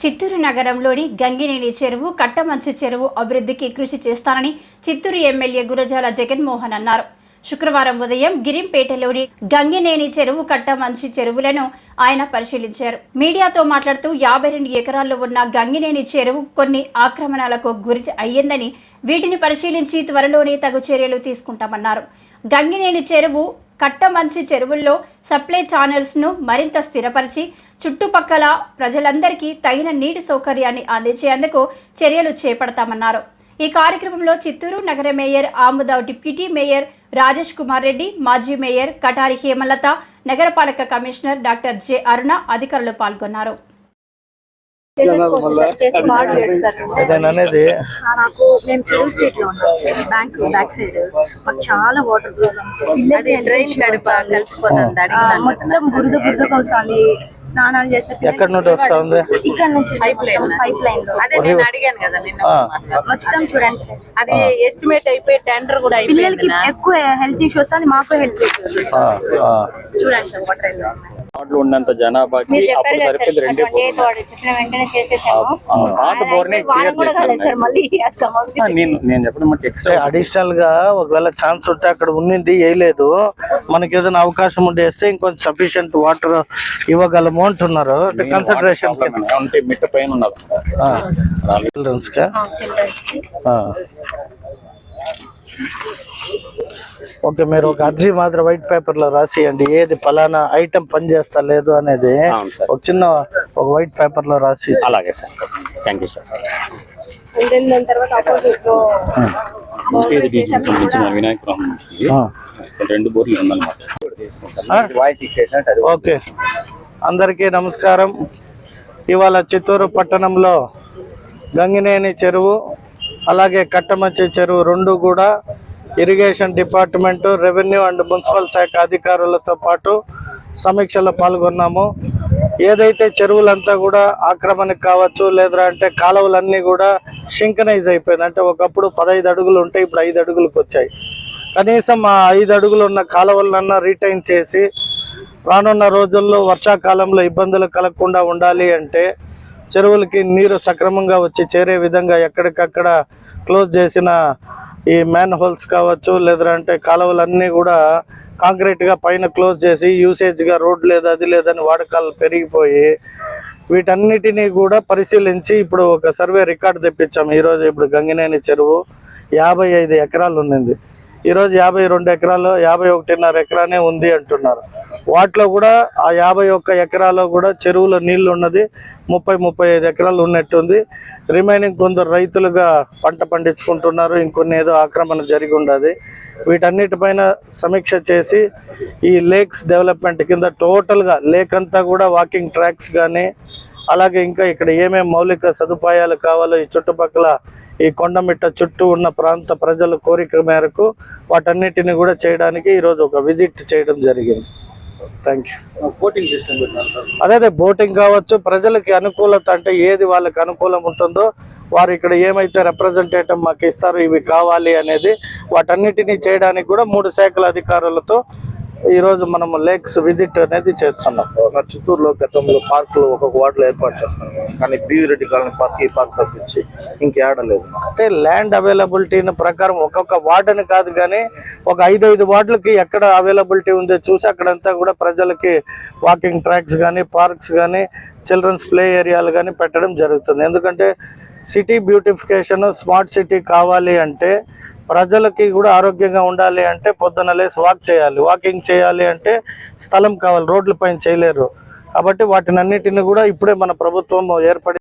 చిత్తూరు నగరంలోని గంగినేని చెరువు కట్టమంచి చెరువు అభివృద్ధికి కృషి చేస్తానని చిత్తూరు ఎమ్మెల్యే గురజాల జగన్మోహన్ అన్నారు. శుక్రవారం ఉదయం గిరింపేటలోని గంగినేని చెరువు కట్టమంచి చెరువులను ఆయన పరిశీలించారు. మీడియాతో మాట్లాడుతూ యాభై రెండు ఎకరాల్లో ఉన్న గంగినేని చెరువు కొన్ని ఆక్రమణలకు గురి అయ్యిందని వీటిని పరిశీలించి త్వరలోనే తగు చర్యలు తీసుకుంటామన్నారు. గంగినేని చెరువు కట్టమంచి చెరువుల్లో సప్లై ఛానల్స్ను మరింత స్థిరపరిచి చుట్టుపక్కల ప్రజలందరికీ తగిన నీటి సౌకర్యాన్ని అందించేందుకు చర్యలు చేపడతామన్నారు. ఈ కార్యక్రమంలో చిత్తూరు నగర mayor Amudav deputy mayor Rajesh Kumar Reddy మాజీ మేయర్ కటారి హేమలత నగరపాలక కమిషనర్ డాక్టర్ జె అరుణ అధికారులు పాల్గొన్నారు. అనేది నాకు మేము చెరువు స్ట్రీట్లో ఉన్నాం సార్ బ్యాంక్ బ్యాక్ సైడ్. మాకు చాలా వాటర్ ప్రాబ్లమ్స్. మొత్తం బురద బురదగా వస్తుంది. స్నానాలు చేస్తే ఎక్కడి నుండి వస్తా ఉంది? ఇక్కడ నుంచి పైప్ లైన్ పైప్ లైన్లో. అదే నేను అడిగాను కదా నిన్న. మొత్తం చూడండి సార్. అది ఎస్టిమేట్ అయిపోయి టెండర్ కూడా అయిపోయింది పిల్లలకి. ఎక్కువ హెల్త్ ఇష్యూస్ వస్తుంది మాకు హెల్త్ ఇష్యూస్ వస్తుంది. చూడండి సార్ వాటర్ ఉన్నంత జనాభాకి అడిషనల్గా ఒకవేళ ఛాన్స్ ఉంటే అక్కడ ఉన్నింది వేయలేదు. మనకి ఏదైనా అవకాశం ఉంటే వేస్తే ఇంకొంచెం సఫిషియంట్ వాటర్ ఇవ్వగలము. అంటున్నారు కన్సిడరేషన్ ఉంటే మిట్ట పైన ఉన్నది చిల్డ్రన్స్ కా? చిల్డ్రన్స్కి. ఆ. ఓకే మీరు ఒక అర్జీ మాత్రం వైట్ పేపర్లో రాసియండి. ఏది ఫలానా ఐటమ్ పని చేస్తా లేదు అనేది. ఒక చిన్న ఒక వైట్ పేపర్లో రాసి. అలాగే sir. Thank you sir And then దాని తర్వాత ఆపోజిట్లో ఇంకేది డీజిల్ సంబంధించిన వినాయకురం ఆ. రెండు బోర్లు ఉందన్నమాట? వాయిస్ ఇచ్చేసినట్టు ఓకే. అందరికీ నమస్కారం. ఇవాళ చిత్తూరు పట్టణంలో గంగినేని చెరువు అలాగే కట్టమచ్చి చెరువు రెండు కూడా irrigation department revenue and municipal శాఖ అధికారులతో పాటు సమీక్షలో పాల్గొన్నాము. ఏదైతే చెరువులంతా కూడా ఆక్రమణకు కావచ్చు లేదా అంటే కాలువలన్నీ కూడా సింకనైజ్ అయిపోయింది. అంటే ఒకప్పుడు పదహైదు అడుగులు ఉంటే ఇప్పుడు ఐదు అడుగులకు వచ్చాయి. కనీసం ఆ ఐదు అడుగులు ఉన్న కాలువలన్నా రీటైన్ చేసి రానున్న రోజుల్లో వర్షాకాలంలో ఇబ్బందులు కలగకుండా ఉండాలి అంటే చెరువులకి నీరు సక్రమంగా వచ్చి చేరే విధంగా ఎక్కడికక్కడ క్లోజ్ చేసిన ఈ మ్యాన్ హోల్స్ కావచ్చు లేదంటే కాలువలన్నీ కూడా కాంక్రీట్గా పైన క్లోజ్ చేసి యూసేజ్గా రోడ్ లేదు అది లేదని వాడకాలు పెరిగిపోయి వీటన్నిటినీ కూడా పరిశీలించి ఇప్పుడు ఒక సర్వే రికార్డు తెప్పించాము. ఈరోజు ఇప్పుడు గంగినేని చెరువు యాభై ఐదు ఎకరాలు ఉన్నింది. ఈరోజు యాభై రెండు ఎకరాల్లో యాభై ఒకటిన్నర ఎకరానే ఉంది అంటున్నారు. వాటిలో కూడా ఆ యాభై ఒక్క ఎకరాల్లో కూడా చెరువులో నీళ్ళు ఉన్నది ముప్పై ముప్పై ఐదు ఎకరాలు ఉన్నట్టుంది. రిమైనింగ్ కొందరు రైతులుగా పంట పండించుకుంటున్నారు ఇంకొన్ని ఏదో ఆక్రమణ జరిగి ఉండదు. వీటన్నిటిపైన సమీక్ష చేసి ఈ లేక్స్ డెవలప్మెంట్ కింద టోటల్గా లేక్ అంతా కూడా వాకింగ్ ట్రాక్స్ కానీ అలాగే ఇంకా ఇక్కడ ఏమేమి మౌలిక సదుపాయాలు కావాలో ఈ చుట్టుపక్కల ఈ కొండమిట్ట చుట్టూ ఉన్న ప్రాంత ప్రజల కోరిక మేరకు వాటన్నిటిని కూడా చేయడానికి ఈరోజు ఒక విజిట్ చేయడం జరిగింది. థ్యాంక్ యూ బోటింగ్ సిస్టమ్ అదే అదే బోటింగ్ కావచ్చు ప్రజలకి అనుకూలత అంటే ఏది వాళ్ళకి అనుకూలం ఉంటుందో వారు ఇక్కడ ఏమైతే రిప్రజెంటేటివ్ మాకు ఇస్తారు ఇవి కావాలి అనేది వాటన్నిటిని చేయడానికి కూడా మూడు శాఖల అధికారులతో ఈరోజు మనము లేక్స్ విజిట్ అనేది చేస్తున్నాం. మన చిత్తూరులో గతంలో పార్కులు ఒక్కొక్క వార్డులో ఏర్పాటు చేస్తాను కానీ బీవీ రెడ్డి కాలనీ పార్క్ ఈ పార్క్ తప్పించి ఇంకేడలేదు అంటే ల్యాండ్ అవైలబిలిటీని ప్రకారం ఒక్కొక్క వార్డుని కాదు కానీ ఒక ఐదు ఐదు వార్డులకి ఎక్కడ అవైలబిలిటీ ఉందో చూసి అక్కడంతా కూడా ప్రజలకి వాకింగ్ ట్రాక్స్ కానీ పార్క్స్ కానీ చిల్డ్రన్స్ ప్లే ఏరియాలు కానీ పెట్టడం జరుగుతుంది. ఎందుకంటే సిటీ బ్యూటిఫికేషన్ స్మార్ట్ సిటీ కావాలి అంటే ప్రజలకి కూడా ఆరోగ్యంగా ఉండాలి అంటే పొద్దున లేసి వాక్ చేయాలి. వాకింగ్ చేయాలి అంటే స్థలం కావాలి రోడ్ల పైన చేయలేరు. కాబట్టి వాటిని అన్నిటిని కూడా ఇప్పుడే మన ప్రభుత్వం ఏర్పడి